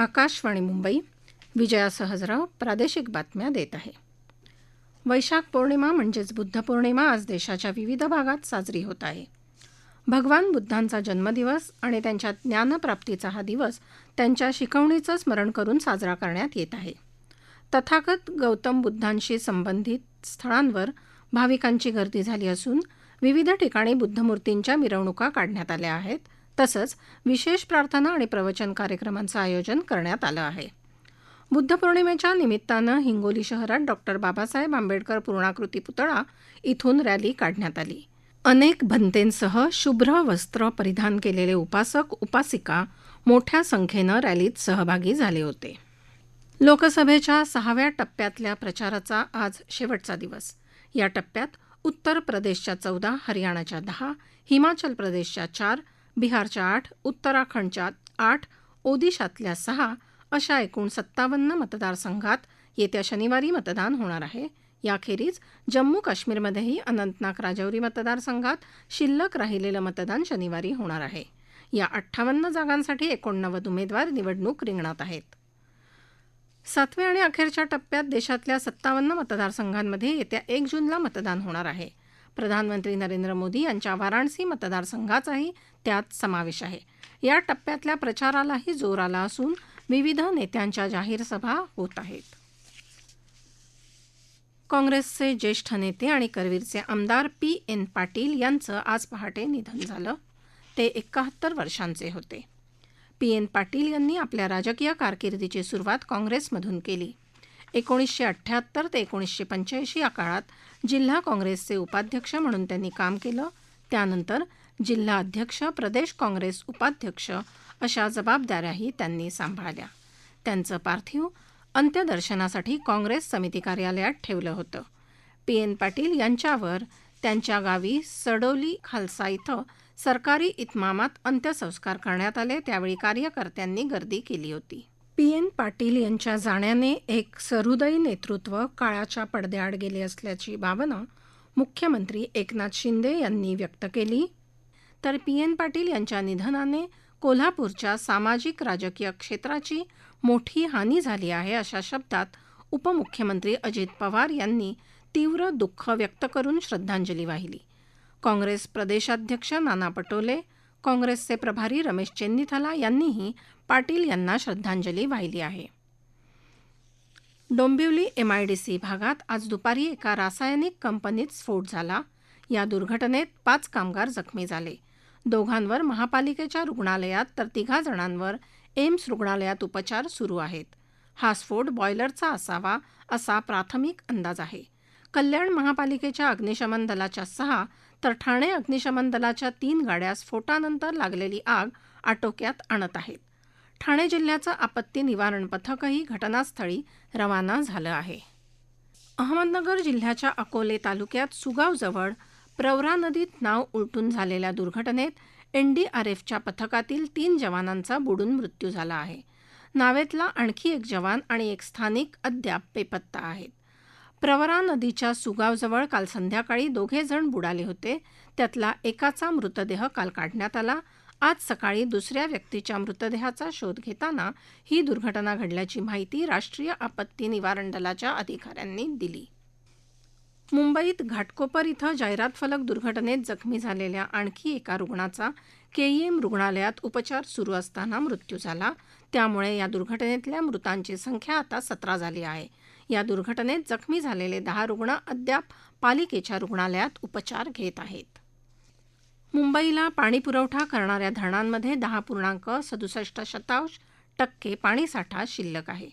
आकाशवाणी मुंबई विजया सहजराव प्रादेशिक बातम्या देत आहे. वैशाख पौर्णिमा म्हणजेच बुद्ध पौर्णिमा आज देशाच्या विविध भागात साजरी होत आहे. भगवान बुद्धांचा जन्मदिवस आणि त्यांच्या ज्ञानप्राप्तीचा हा दिवस त्यांच्या शिकवणीचं स्मरण करून साजरा करण्यात येत आहे. तथागत गौतम बुद्धांशी संबंधित स्थळांवर भाविकांची गर्दी झाली असून विविध ठिकाणी बुद्धमूर्तींच्या मिरवणुका काढण्यात आल्या आहेत. तसंच विशेष प्रार्थना आणि प्रवचन कार्यक्रमांचं आयोजन करण्यात आलं आहे. बुद्ध पौर्णिमेच्या निमित्तानं हिंगोली शहरात डॉक्टर बाबासाहेब आंबेडकर पूर्णाकृती पुतळा इथून रॅली काढण्यात आली. अनेक भंतेंसह शुभ्र वस्त्र परिधान केलेले उपासक उपासिका मोठ्या संख्येनं रॅलीत सहभागी झाले होते. लोकसभेच्या सहाव्या टप्प्यातल्या प्रचाराचा आज शेवटचा दिवस. या टप्प्यात उत्तर प्रदेशच्या चौदा हरियाणाच्या दहा हिमाचल प्रदेशच्या चार बिहारच्या आठ उत्तराखंडच्या आठ ओदिशातल्या सहा अशा एकूण सत्तावन्न मतदारसंघात येत्या शनिवारी मतदान होणार आहे. याखेरीज जम्मू काश्मीरमध्येही अनंतनाग राजौरी मतदारसंघात शिल्लक राहिलेलं मतदान शनिवारी होणार आहे. या अठ्ठावन्न जागांसाठी एकोणनव्वद उमेदवार निवडणूक रिंगणात आहेत. सातव्या आणि अखेरच्या टप्प्यात देशातल्या सत्तावन्न मतदारसंघांमध्ये येत्या एक जूनला मतदान होणार आहे. प्रधानमंत्री नरेंद्र मोदी यांच्या वाराणसी मतदारसंघाचाही त्यात समावेश आहे. या टप्प्यातल्या प्रचारालाही जोर आला असून विविध नेत्यांच्या जाहीर सभा होत आहेत. काँग्रेसचे ज्येष्ठ नेते आणि करवीरचे आमदार पी एन पाटील यांचं आज पहाटे निधन झालं. ते एकाहत्तर वर्षांचे होते. पी एन पाटील यांनी आपल्या राजकीय कारकिर्दीची सुरुवात काँग्रेसमधून केली. एकोणीसशे अठ्ठ्याहत्तर ते एकोणीसशे पंच्याऐंशी या काळात जिल्हा काँग्रेसचे उपाध्यक्ष म्हणून त्यांनी काम केलं. त्यानंतर जिल्हा अध्यक्ष प्रदेश काँग्रेस उपाध्यक्ष अशा जबाबदाऱ्याही त्यांनी सांभाळल्या. त्यांचं पार्थिव अंत्यदर्शनासाठी काँग्रेस समिती कार्यालयात ठेवलं होतं. पी. एन. पाटील यांच्यावर त्यांच्या गावी सडोली खालसा इथं सरकारी इतमामात अंत्यसंस्कार करण्यात आले. त्यावेळी कार्यकर्त्यांनी गर्दी केली होती. पी एन पाटील यांच्या जाण्याने एक सहृदयी नेतृत्व काळाच्या पडद्याआड गेले असल्याची भावना मुख्यमंत्री एकनाथ शिंदे यांनी व्यक्त केली. तर पी एन पाटील यांच्या निधनाने कोल्हापूरच्या सामाजिक राजकीय क्षेत्राची मोठी हानी झाली आहे अशा शब्दात उपमुख्यमंत्री अजित पवार यांनी तीव्र दुःख व्यक्त करून श्रद्धांजली वाहिली. काँग्रेस प्रदेशाध्यक्ष नाना पटोले काँग्रेसचे प्रभारी रमेश चेन्नीथला यांनीही पाटील यांना श्रद्धांजली वाहिली आहे. डोंबिवली एमआयडीसी भागात आज दुपारी एका रासायनिक कंपनीत स्फोट झाला. या दुर्घटनेत पाच कामगार जखमी झाले. दोघांवर महापालिकेच्या रुग्णालयात तर तिघा जणांवर एम्स रुग्णालयात उपचार सुरू आहेत. हा स्फोट बॉयलरचा असावा असा प्राथमिक अंदाज आहे. कल्याण महापालिकेच्या अग्निशमन दलाच्या सहा तर ठाणे अग्निशमन दलाच्या तीन गाड्या स्फोटानंतर लागलेली आग आटोक्यात आणत आहेत. ठाणे जिल्ह्याचं आपत्ती निवारण पथकही घटनास्थळी रवाना झालं आहे. अहमदनगर जिल्ह्याच्या अकोले तालुक्यात सुगावजवळ प्रवरा नदीत नाव उलटून झालेल्या दुर्घटनेत एनडीआरएफच्या पथकातील तीन जवानांचा बुडून मृत्यू झाला आहे. नावेतला आणखी एक जवान आणि एक स्थानिक अद्याप बेपत्ता आहेत. प्रवरा नदीच्या सुगावजवळ काल संध्याकाळी दोघे जण बुडाले होते. त्यातला एकाचा मृतदेह काल काढण्यात आला. आज सकाळी दुसऱ्या व्यक्तीच्या मृतदेहाचा शोध घेताना ही दुर्घटना घडल्याची माहिती राष्ट्रीय आपत्ती निवारण दलाच्या अधिकाऱ्यांनी दिली. मुंबईत घाटकोपर इथं जाहिरात फलक दुर्घटनेत जखमी झालेल्या आणखी एका रुग्णाचा केईएम रुग्णालयात उपचार सुरू असताना मृत्यू झाला. त्यामुळे या दुर्घटनेतल्या मृतांची संख्या आता सतरा झाली आहे. या दुर्घटनेत जखमी झालेले दहा रुग्ण अद्याप पालिकेच्या रुग्णालयात उपचार घेत आहेत. मुंबईला पाणीपुरवठा करणाऱ्या धरणांमध्ये दहा पूर्णांक सदुसष्ट शतांश टक्के पाणीसाठा शिल्लक आहे.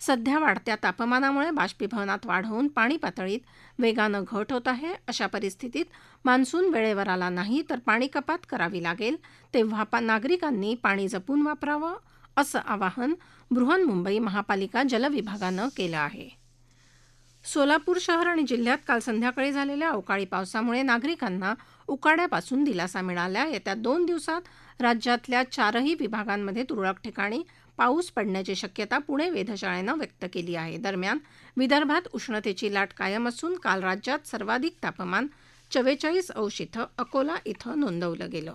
सध्या वाढत्या तापमानामुळे बाष्पीभवनात वाढ होऊन पाणी पातळीत वेगानं घट होत आहे. अशा परिस्थितीत मान्सून वेळेवर आला नाही तर पाणी कपात करावी लागेल. तेव्हा नागरिकांनी पाणी जपून वापरावं. असं आवाहन बृहन्मुंबई महापालिका जलविभागानं केलं आहे. सोलापूर शहर आणि जिल्ह्यात काल संध्याकाळी झालेल्या अवकाळी पावसामुळे नागरिकांना उकाड्यापासून दिलासा मिळाला. येत्या दोन दिवसात राज्यातल्या चारही विभागांमध्ये तुरळक ठिकाणी पाऊस पडण्याची शक्यता पुणे वेधशाळेनं व्यक्त केली आहे. दरम्यान विदर्भात उष्णतेची लाट कायम असून काल राज्यात सर्वाधिक तापमान चव्वेचाळीस अंश इथं अकोला इथं नोंदवलं गेलं.